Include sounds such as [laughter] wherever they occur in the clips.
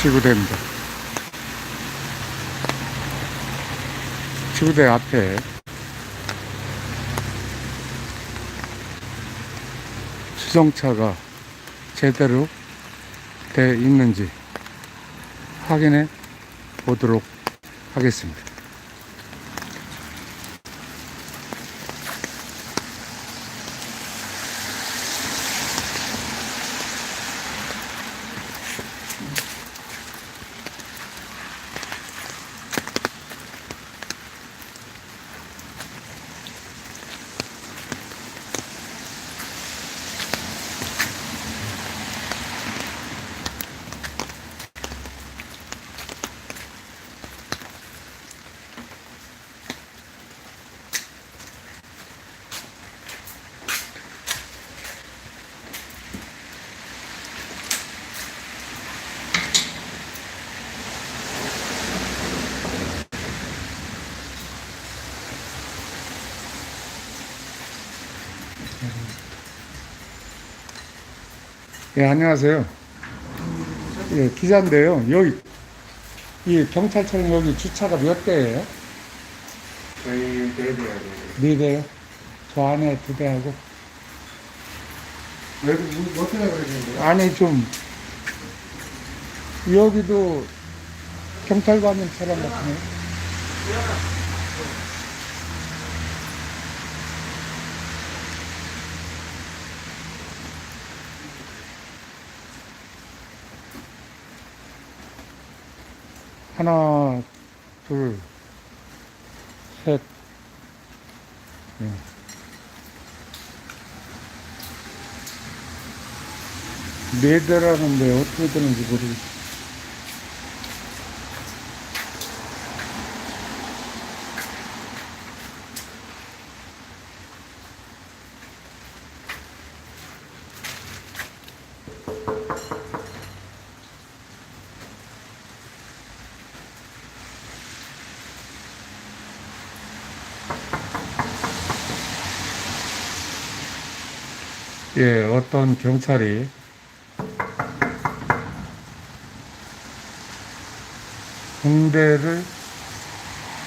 지구대입니다. 지구대 앞에 수송차가 제대로 돼 있는지 확인해 보도록 하겠습니다. 예, 안녕하세요. 예, 기자인데요. 여기, 이 경찰차량 여기 주차가 몇 대예요? 저희 네대야 돼. 네 대요? 저 안에 두 대하고. 왜, 뭐, 어떻게 그러는데요? 아니, 좀, 여기도 경찰관님 차량 같네요. 하나, 둘, 셋, 네. 네 대라는데 어떻게 되는지 모르겠어요. 예, 어떤 경찰이 공대를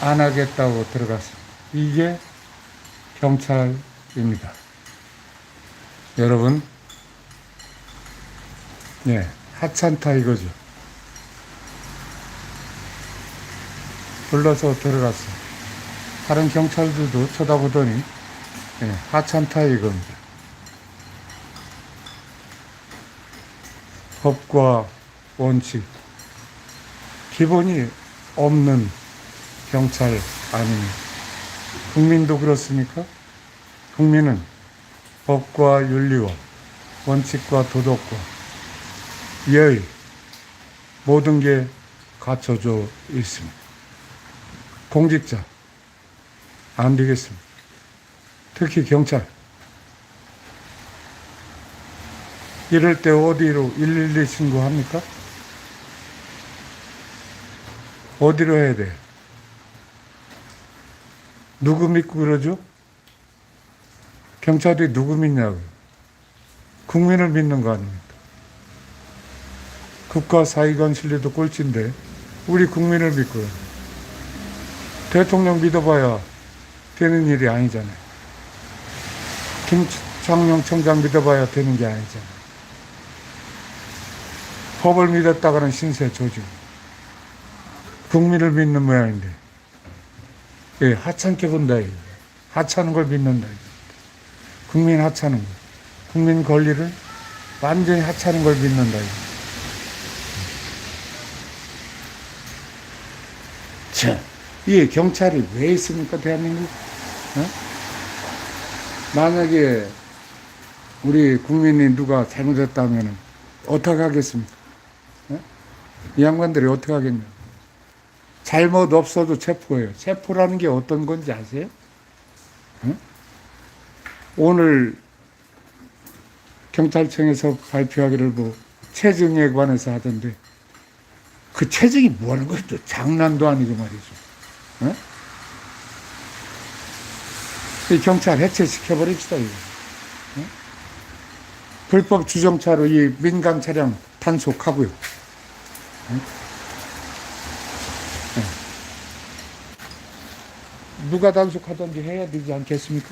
안 하겠다고 들어갔습니다. 이게 경찰입니다. 여러분, 네, 하찮다 이거죠. 불러서 들어갔어요. 다른 경찰들도 쳐다보더니, 네, 하찮다 이겁니다. 법과 원칙, 기본이 없는 경찰 아닙니까? 국민도 그렇습니까? 국민은 법과 윤리와 원칙과 도덕과 예의 모든 게 갖춰져 있습니다. 공직자 안 되겠습니다. 특히 경찰 이럴 때 어디로 112 신고합니까? 어디로 해야 돼? 누구 믿고 그러죠? 경찰이 누구 믿냐고요? 국민을 믿는 거 아닙니까? 국가 사이관 신뢰도 꼴찌인데 우리 국민을 믿고요. 대통령 믿어봐야 되는 일이 아니잖아요. 김창룡 청장 믿어봐야 되는 게 아니잖아요. 법을 믿었다가는 신세 조직. 국민을 믿는 모양인데, 예, 하찮게 본다, 이거. 하찮은 걸 믿는다, 이거. 국민 하찮은 거. 국민 권리를 완전히 하찮은 걸 믿는다, 이거. 자, 이 경찰이 왜 있습니까, 대한민국? 어? 만약에 우리 국민이 누가 잘못했다면 어떻게 하겠습니까? 어? 이 양반들이 어떻게 하겠냐? 잘못 없어도 체포해요. 체포라는 게 어떤 건지 아세요? 응? 오늘 경찰청에서 발표하기를 뭐 체증에 관해서 하던데 그 체증이 뭐 하는 거예요? 또 장난도 아니고 말이죠. 응? 이 경찰 해체시켜 버립시다 이거. 응? 불법 주정차로 이 민간 차량 단속하고요. 누가 단속하든지 해야 되지 않겠습니까?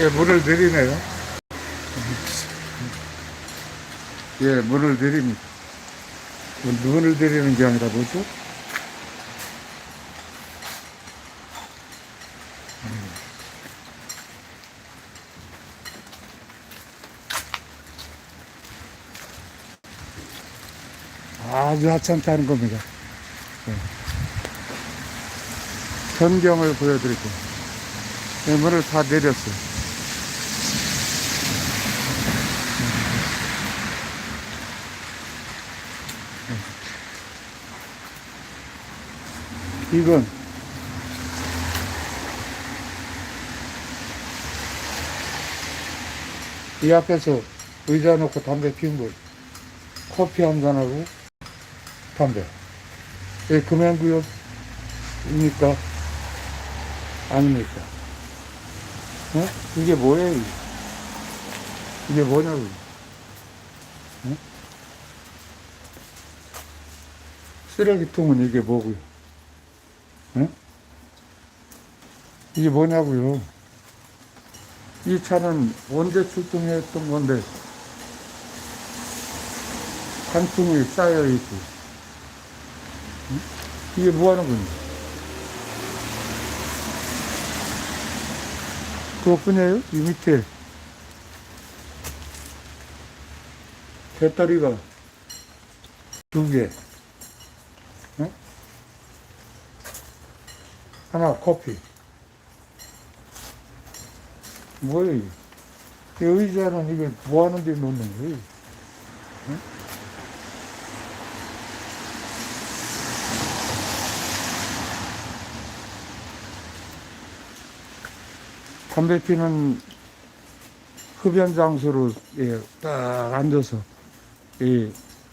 예, 물을 내리네요. 예, 물을 내립니다. 뭐 눈을 내리는 게 아니라 뭐죠? 음. 아주 하찮게 하는 겁니다. 예. 전경을 보여드릴게요. 예, 물을 다 내렸어요. 이건 이 앞에서 의자 놓고 담배 피운 거 커피 한 잔하고 담배 이 금연구역입니까? 아닙니까? 어? 이게 뭐예요? 이게? 이게 뭐냐고 어? 쓰레기통은 이게 뭐고요? 응? 이게 뭐냐고요? 이 차는 언제 출동했던 건데 한통이 쌓여 있고 응? 이게 뭐 하는 건지 그것뿐이에요? 이 밑에 배터리가 두 개, 하나 커피. 이게? 이 의자는 이게 뭐 하는데 놓는 거예요? 응? 담배 피는 흡연 장소로 예, 딱 앉아서 이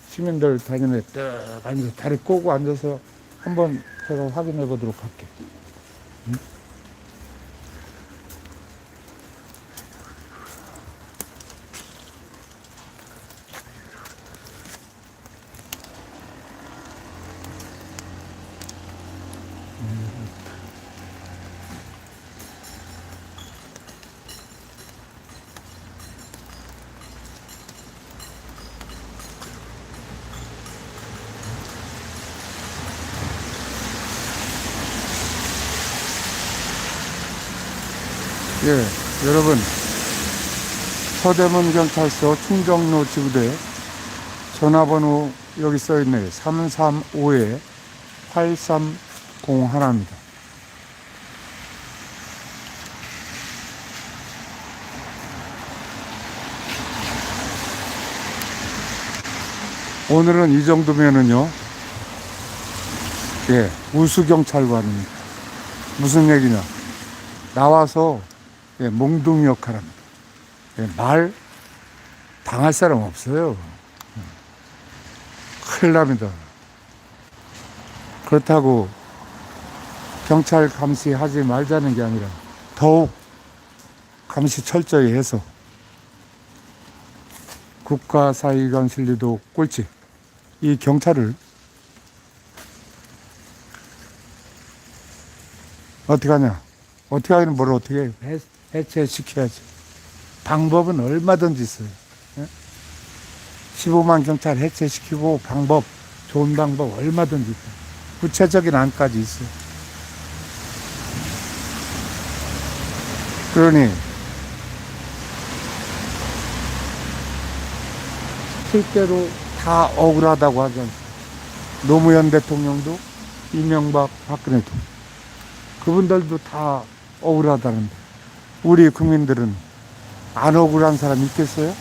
시민들 다니는 딱 앉아서 다리 꼬고 앉아서 한번 제가 확인해 보도록 할게요. Mm-hmm. 예, 여러분. 서대문 경찰서 충정로 지구대 전화번호 여기 써 있네요. 335에 8301입니다. 오늘은 이 정도면은요, 예, 우수경찰관입니다. 무슨 얘기냐. 나와서 예, 몽둥이 역할 합니다. 예, 말 당할 사람 없어요. 예. 큰일 납니다. 그렇다고 경찰 감시하지 말자는 게 아니라 더욱 감시 철저히 해서 국가사이관 실리도 꼴찌 이 경찰을 어떻게 하냐 어떻게 하기는 뭘 어떻게 해? 해- 해체시켜야지. 방법은 얼마든지 있어요. 예? 15만 경찰 해체시키고 방법, 좋은 방법 얼마든지 있어요. 구체적인 안까지 있어요. 그러니, 실제로 다 억울하다고 하지 않습니까? 노무현 대통령도, 이명박, 박근혜도. 그분들도 다 억울하다는데 우리 국민들은 안 억울한 사람 있겠어요?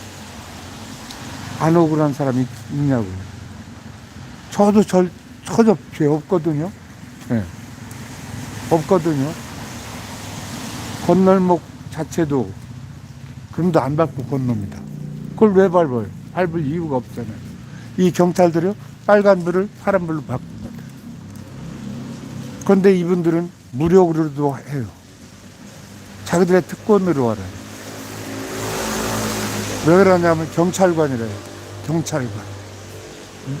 안 억울한 사람 있, 있냐고요. 저도 절, 전혀 죄 없거든요. 예. 없거든요. 건널목 자체도 금도 안 받고 건넙니다. 그걸 왜 밟아요? 밟을 이유가 없잖아요. 이 경찰들이요, 빨간불을 파란불로 바꿉니다. 그런데 이분들은 무력으로도 해요. 자기들의 특권으로 알아요. 왜 그러냐면 경찰관이래요. 경찰관. 응?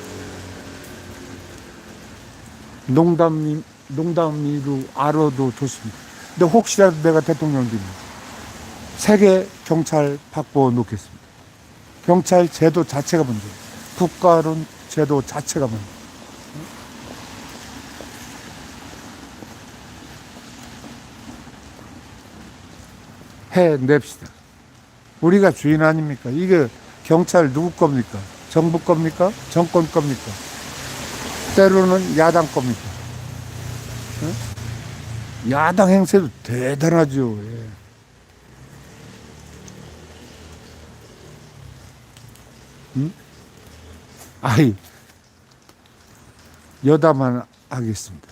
농담이, 농담이로 알아도 좋습니다. 근데 혹시라도 내가 대통령 되면 세계 경찰 바꿔 놓겠습니다. 경찰 제도 자체가 문제. 국가론 제도 자체가 문제. 해냅시다. 우리가 주인 아닙니까? 이게 경찰 누구 겁니까? 정부 겁니까? 정권 겁니까? 때로는 야당 겁니까? 응? 야당 행세도 대단하죠. 예. 응? 아이, 여담만 하겠습니다.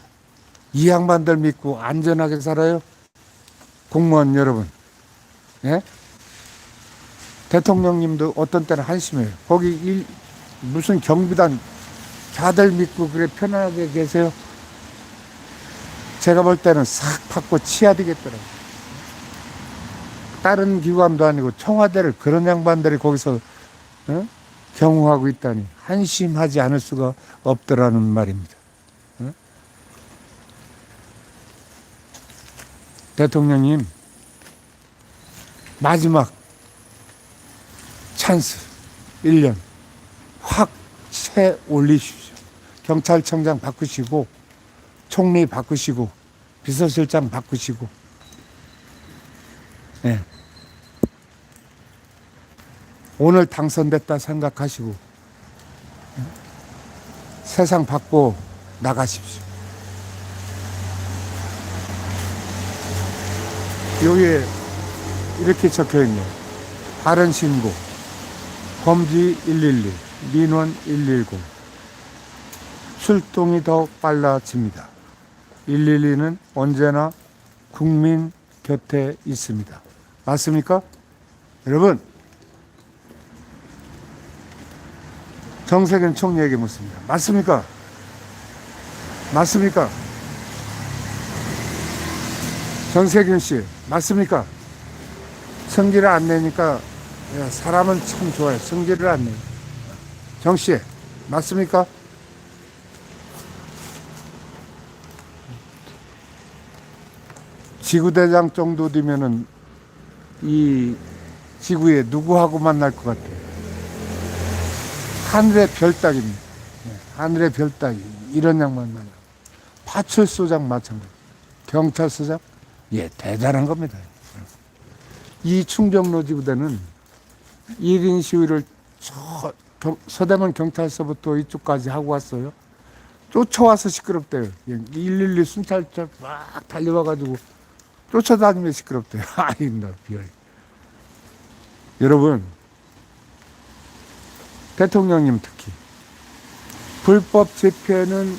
이 양반들 믿고 안전하게 살아요? 공무원 여러분. 예? 대통령님도 어떤 때는 한심해요. 거기 일, 무슨 경비단 다들 믿고 그래 편안하게 계세요. 제가 볼 때는 싹 받고 치야 되겠더라고요. 다른 기관도 아니고 청와대를 그런 양반들이 거기서 어? 경호하고 있다니 한심하지 않을 수가 없더라는 말입니다. 어? 대통령님 마지막 찬스 1년 확 채 올리십시오. 경찰청장 바꾸시고 총리 바꾸시고 비서실장 바꾸시고 예. 오늘 당선됐다 생각하시고 예. 세상 바꿔 나가십시오. 여기에 이렇게 적혀 있네요. 다른 신고, 범지 112, 민원 119. 출동이 더 빨라집니다. 112는 언제나 국민 곁에 있습니다. 맞습니까? 여러분, 정세균 총리에게 묻습니다. 맞습니까? 맞습니까? 정세균 씨, 맞습니까? 성기를 안 내니까 야, 사람은 참 좋아요. 성기를 안 내요. 정 씨, 맞습니까? 지구대장 정도 되면은 이 지구에 누구하고 만날 것 같아요? 하늘의 별 따기입니다. 예, 하늘의 별 따기. 이런 양만 만나. 파출소장 마찬가지. 경찰서장? 예, 대단한 겁니다. 이 충정로 지구대는 1인 시위를 저, 경- 서대문 경찰서부터 이쪽까지 하고 왔어요. 쫓아와서 시끄럽대요. 112 순찰차 막 달려와가지고 쫓아다니면 시끄럽대요. [laughs] 아닙니다. 비열. 여러분, 대통령님 특히 불법 집회는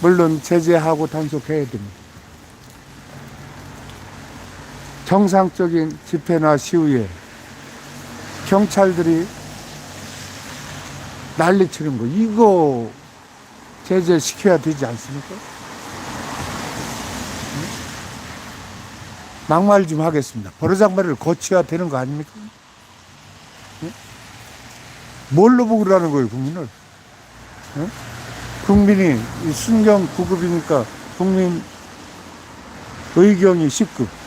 물론 제재하고 단속해야 됩니다. 정상적인 집회나 시위에 경찰들이 난리치는 거 이거 제재시켜야 되지 않습니까? 응? 막말 좀 하겠습니다. 버르장머리를 고쳐야 되는 거 아닙니까? 응? 뭘로 보고라는 거예요, 국민을? 응? 국민이 이 순경 9급이니까 국민 의경이 10급.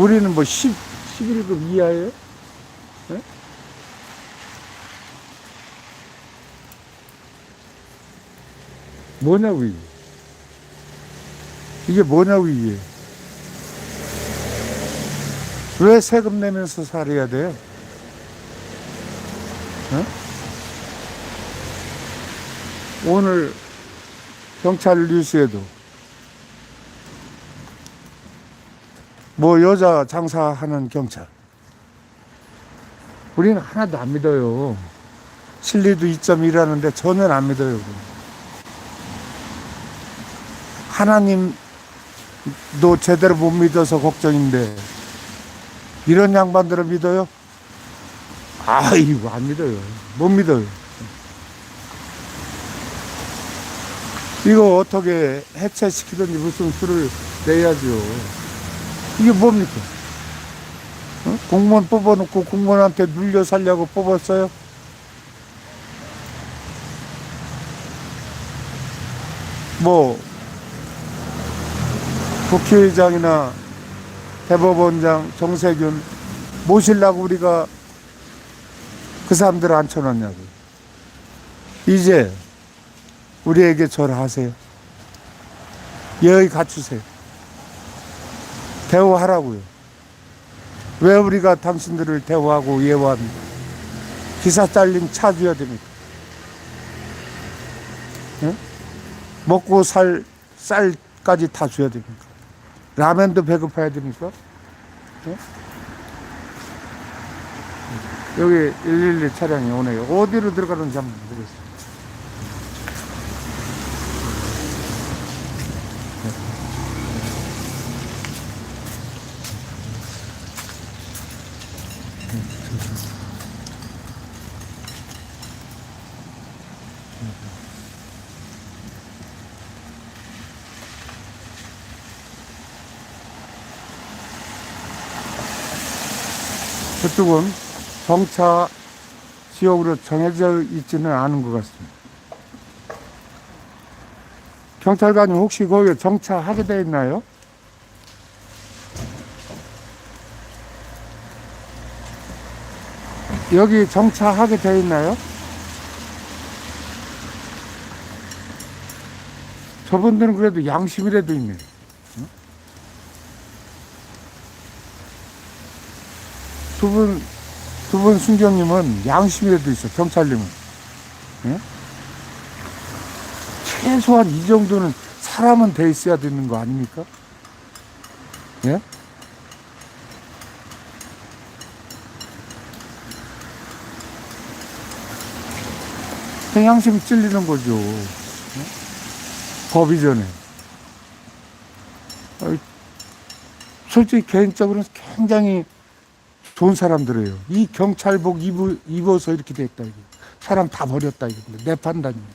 우리는 뭐 10, 11급 이하예요? 예? 뭐냐고 이게 이게 뭐냐고 이게 왜 세금 내면서 살아야 돼요? 어? 오늘 경찰 뉴스에도 뭐 여자 장사하는 경찰. 우리는 하나도 안 믿어요. 실리도 2.1하는데 전혀 안 믿어요. 그거. 하나님 너 제대로 못 믿어서 걱정인데 이런 양반들을 믿어요? 아이고 안 믿어요. 못 믿어요. 이거 어떻게 해체시키든지 무슨 수를 내야죠. 이게 뭡니까? 어? 공무원 뽑아놓고 공무원한테 눌려 살려고 뽑았어요? 뭐 국회의장이나 대법원장 정세균 모시려고 우리가 그 사람들을 앉혀놨냐고. 이제 우리에게 절하세요. 예의 갖추세요. 대우하라고요. 왜 우리가 당신들을 대우하고 예우합니까? 기사 잘림 차줘야 됩니까? 예? 먹고 살 쌀까지 다 줘야 됩니까? 라면도 배급해야 됩니까? 예? 여기 112 차량이 오네요. 어디로 들어가는지 한번 보겠습니 그쪽은 정차 지역으로 정해져 있지는 않은 것 같습니다. 경찰관님 혹시 거기에 정차하게 돼 있나요? 여기 정차하게 돼 있나요? 저분들은 그래도 양심이라도 있네. 두 분, 두 분 순경님은 양심이라도 있어, 경찰님은. 예? 최소한 이 정도는 사람은 돼 있어야 되는 거 아닙니까? 예? 그냥 양심이 찔리는 거죠. 예? 법 이 전에. 어이, 솔직히 개인적으로는 굉장히 좋은 사람들이에요. 이 경찰복 입어, 입어서 이렇게 됐다. 이게. 사람 다 버렸다. 이건데. 내 판단입니다.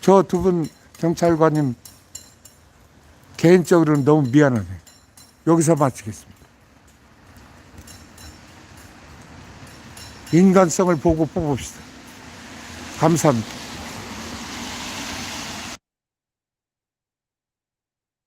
저 두 분 경찰관님 개인적으로는 너무 미안하네. 여기서 마치겠습니다. 인간성을 보고 뽑읍시다. 감사합니다.